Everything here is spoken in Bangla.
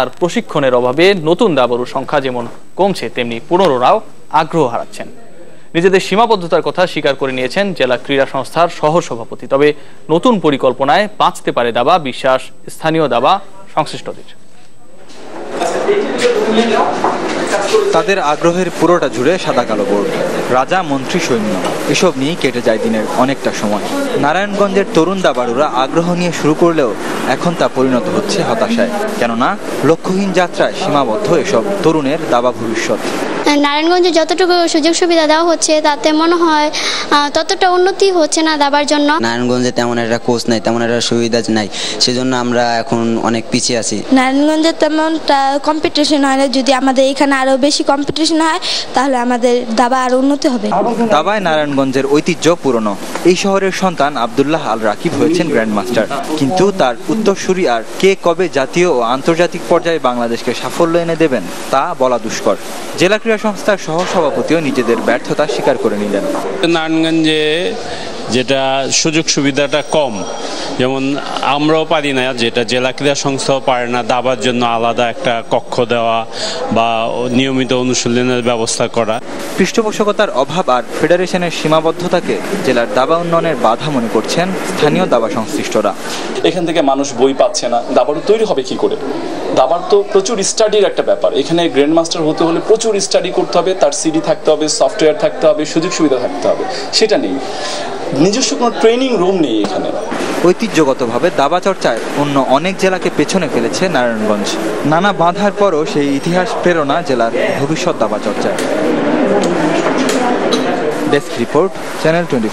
আর প্রশিক্ষণের অভাবে নতুন দাবারুর সংখ্যা যেমন কমছে, তেমনি পুনরাও আগ্রহ হারাচ্ছেন। নিজেদের সীমাবদ্ধতার কথা স্বীকার করে নিয়েছেন জেলা ক্রীড়া সংস্থার সহ সভাপতি তবে নতুন পরিকল্পনায় বাঁচতে পারে দাবা, বিশ্বাস, স্থানীয় দাবা, সংশ্লিষ্টদের। তাদের আগ্রহের পুরোটা জুড়ে সাদা কালো বোর্ড। রাজা মন্ত্রী সৈন্য। এসব নিয়েই কেটে যায় দিনের অনেকটা সময়। নারায়ণগঞ্জের তরুণ দাবাড়ুরা আগ্রহ নিয়ে শুরু করলেও এখন তা পরিণত হচ্ছে হতাশায়। কেননা লক্ষ্যহীন যাত্রায় সীমাবদ্ধ এসব তরুণের দাবা ভবিষ্যৎ। নারায়ণগঞ্জে যতটুকু সুযোগ সুবিধা দেওয়া হচ্ছে তাতে মনে হয় ততটা উন্নতি হচ্ছে না দাবার জন্য। নারায়ণগঞ্জে তেমন একটা কোচ নাই তেমন একটা সুবিধা নাই। সেজন্য আমরা এখন অনেক পিছিয়ে আছি। নারায়ণগঞ্জে তেমনটা কম্পিটিশন হয় না। যদি আমাদের এখানে আরও বেশি কম্পিটিশন হয় তাহলে আমাদের দাবা আরও উন্নতি হবে। দাবায় নারায়ণগঞ্জের ঐতিহ্য পুরনো। এই শহরের সন্তান আবদুল্লাহ আল রাকিব হয়েছেন গ্র্যান্ডমাস্টার। কিন্তু তার উত্তরসূরি আর কে কবে জাতীয় ও আন্তর্জাতিক পর্যায়ে বাংলাদেশকে সাফল্য এনে দেবেন তা বলা দুষ্কর। জেলা ক্রীড়া সংস্থার সহসভাপতিও নিজেদের ব্যর্থতা স্বীকার করে নিলেন। নারায়ণগঞ্জে যেটা সুযোগ সুবিধাটা কম। যেমন আমরাও পারি না যেটা জেলা ক্রীড়া সংস্থাও পারে না দাবার জন্য আলাদা একটা কক্ষ দেওয়া বা নিয়মিত অনুশীলনের ব্যবস্থা করা। পৃষ্ঠপোষকতার অভাব আর ফেডারেশনের সীমাবদ্ধতাকে জেলার দাবা উন্নয়নের বাধা মনে করছেন স্থানীয় দাবা সংশ্লিষ্টরা। এখান থেকে মানুষ বই পাচ্ছে না দাবারও তৈরি হবে কি করে? দাবার তো প্রচুর স্টাডির একটা ব্যাপার। এখানে গ্র্যান্ড মাস্টার হতে হলে প্রচুর স্টাডি করতে হবে তার সিডি থাকতে হবে সফটওয়্যার থাকতে হবে সুযোগ সুবিধা থাকতে হবে সেটা নেই। নিজস্ব কোনো ট্রেনিং রুম নেই এখানে। ঐতিহ্যগতভাবে দাবা চর্চায় অন্য অনেক জেলাকে পেছনে ফেলেছে নারায়ণগঞ্জ। নানা বাঁধার পরও সেই ইতিহাস প্রেরণা জেলার ভবিষ্যৎ দাবা চর্চায়। Desk report channel twenty